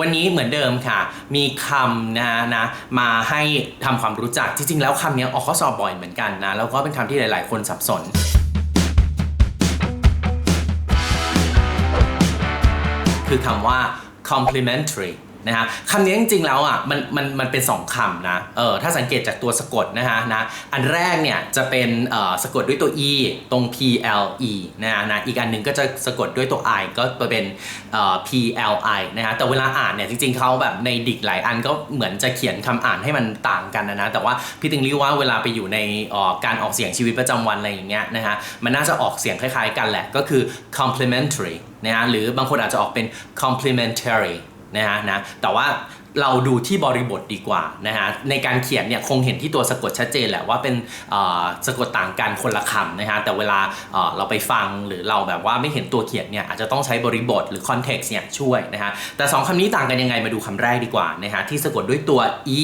วันนี้เหมือนเดิมค่ะ มีคำนะนะมาให้ทำความรู้จักจริงๆแล้วคำนี้ออกข้อสอบบ่อยเหมือนกันนะแล้วก็เป็นคำที่หลาย ๆ คนสับสนคือคำว่า complimentary นะฮะคำนี้จริงๆแล้วอะมันมันมันเป็นสองคำนะเออถ้าสังเกตจากตัวสะกดนะฮะนะอันแรกเนี่ยจะเป็นเอ่อสะกดด้วยตัว e ตรง p l e นะฮะนะอีกอันหนึ่งก็จะสะกดด้วยตัว i ก็เป็นเอ่อ p l i นะฮะแต่เวลาอ่านเนี่ยจริงๆเขาแบบในดิกหลายอันก็เหมือนจะเขียนคำอ่านให้มันต่างกันนะนะแต่ว่าพี่ติงรู้ว่าเวลาไปอยู่ในเออการออกเสียงชีวิตประจำวันอะไรอย่างเงี้ยนะฮะมันน่าจะออกเสียงคล้ายๆกันแหละก็คือ complimentary นะฮะหรือบางคนอาจจะออกเป็น complementary นะฮะนะแต่ว่าเราดูที่บริบทดีกว่านะฮะในการเขียนเนี่ยคงเห็นที่ตัวสะกดชัดเจนแหละว่าเป็นสะกดต่างกันคนละคำนะฮะแต่เวลาเราไปฟังหรือเราแบบว่าไม่เห็นตัวเขียนเนี่ยอาจจะต้องใช้บริบทหรือ context เนี่ยช่วยนะฮะแต่สองคำนี้ต่างกันยังไงมาดูคำแรกดีกว่านะฮะที่สะกดด้วยตัว e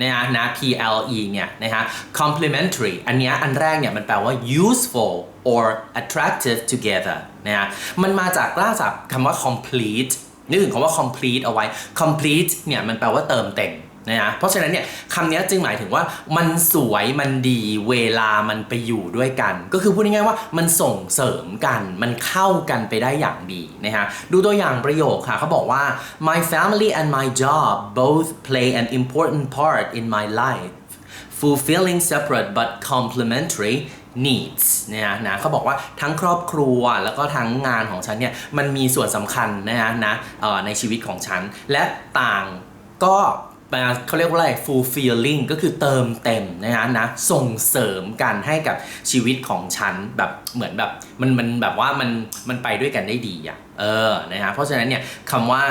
นะฮะนะ p l e เนี่ยนะฮะ complementary อันเนี้ยอันแรกเนี่ยมันแปลว่า useful or attractive together นะฮะมันมาจากรากศัพท์คำว่า complete นึกถึงคำว่า complete เอาไว้ complete เนี่ยมันแปลว่าเติมเต็มนะฮะเพราะฉะนั้นเนี่ยคำนี้จึงหมายถึงว่ามันสวยมันดีเวลามันไปอยู่ด้วยกัน ก็คือพูดง่ายๆว่ามันส่งเสริมกัน มันเข้ากันไปได้อย่างดีนะฮะดูตัวอย่างประโยคค่ะเขาบอกว่า my family and my job both play an important part in my life fulfilling separate but complementary needs นะฮะนะเขาบอกว่าทั้งครอบครัวแล้วก็ทั้งงานของฉันเนี่ยมันมีส่วนสำคัญนะฮะนะในชีวิตของฉัน และต่างก็เขาเรียกว่าอะไร fulfilling ก็คือเติมเต็มนะฮะนะส่งเสริมกันให้กับชีวิตของฉันแบบเหมือนแบบมันมันแบบว่ามันมันไปด้วยกันได้ดีอะเออนะฮะเพราะฉะนั้นเนี่ยคำว่า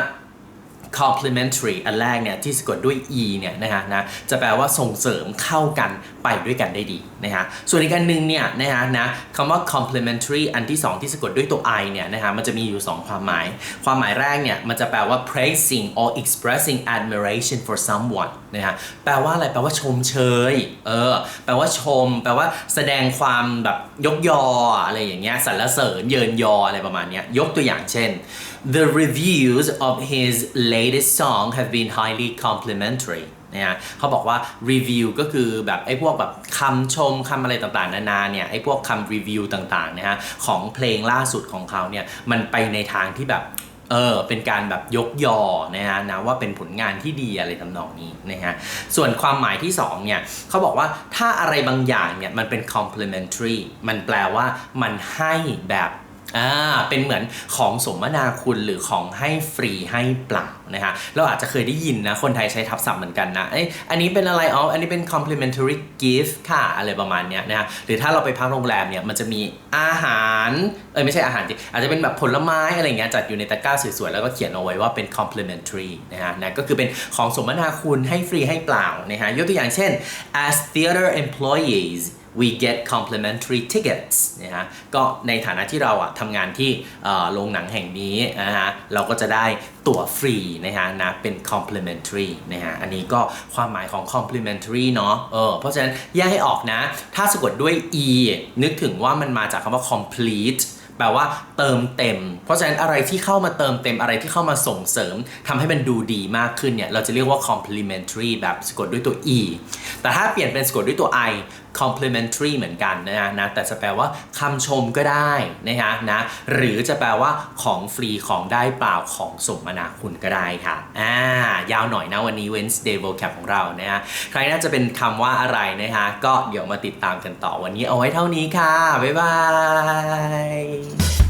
complementary อันแรกเนี่ยที่สะกดด้วย e เนี่ยนะฮะนะจะแปลว่าส่งเสริมเข้ากันไปด้วยกันได้ดีนะฮะส่วนอีกอันหนึ่งเนี่ยนะฮะนะคำว่า complementary อันที่ 2 ที่สะกดด้วยตัว i เนี่ยนะฮะมันจะมีอยู่ 2 ความหมาย ความหมายแรกเนี่ยมันจะแปลว่า praising or expressing admiration for someone นะฮะแปลว่าอะไรแปลว่าชมเชยเออแปลว่าชม แปลว่าแสดงความแบบยกยออะไรอย่างเงี้ยสรรเสริญเยินยออะไรประมาณเนี้ยยกตัวอย่างเช่น The reviews of his latest song have been highly complimentary นะฮะเขาบอกว่ารีวิวก็คือแบบไอ้พวกแบบคำชมคำอะไรต่างๆ นานาเนี่ยไอ้พวกคำรีวิวต่างๆนะฮะของเพลงล่าสุดของเขาเนี่ยมันไปในทางที่แบบเออเป็นการแบบยกยอนะฮะนะว่าเป็นผลงานที่ดีอะไรทำนองนี้นะฮะส่วนความหมายที่สองเนี่ยเขาบอกว่าถ้าอะไรบางอย่างเนี่ยมันเป็น complementary มันแปลว่ามันให้แบบ อ่าเป็นเหมือนของสมนาคุณหรือของให้ฟรีให้เปล่านะฮะเราอาจจะเคยได้ยินนะ คนไทยใช้ทับศัพท์เหมือนกันนะเอ้ยอันนี้เป็นอะไรอ๋ออันนี้เป็น complimentary gift ค่ะ อะไรประมาณเนี้ยนะฮะหรือถ้าเราไปพักโรงแรมเนี่ย มันจะมีอาหาร เอ้ยไม่ใช่อาหารสิอาจจะเป็นแบบผลไม้อะไรเงี้ยจัดอยู่ในตะกร้าสวยๆ แล้วก็เขียนเอาไว้ว่าเป็น complimentary นะฮะนะก็คือเป็นของสมนาคุณให้ฟรีให้เปล่านะฮะยกตัวอย่างเช่น as theater employees we get complimentary tickets นะฮะก็ในฐานะที่เราอะทำงานที่โรงหนังแห่งนี้นะฮะเราก็จะได้ตั๋วฟรีนะฮะนะเป็น complimentary นะฮะอันนี้ก็ความหมายของ complimentary เนาะเออเพราะฉะนั้นแยกให้ออกนะ ถ้าสะกดด้วย e นึกถึงว่ามันมาจากคำว่า complete แปลว่าเติมเต็ม เพราะฉะนั้นอะไรที่เข้ามาเติมเต็มอะไรที่เข้ามาส่งเสริมทำให้มันดูดีมากขึ้นเนี่ย เราจะเรียกว่า complementary แบบสะกดด้วยตัว e แต่ถ้าเปลี่ยนเป็นสะกดด้วยตัว i complimentary เหมือนกันนะฮะนะแต่จะแปลว่าคำชมก็ได้นะฮะนะหรือจะแปลว่าของฟรีของได้เปล่าของสมนาคุณก็ได้ค่ะอ่ายาวหน่อยนะวันนี้ Wednesday vocab ของเรานะฮะใครน่าจะเป็นคำว่าอะไรนะฮะก็เดี๋ยวมาติดตามกันต่อวันนี้เอาไว้เท่านี้ค่ะ บ๊ายบาย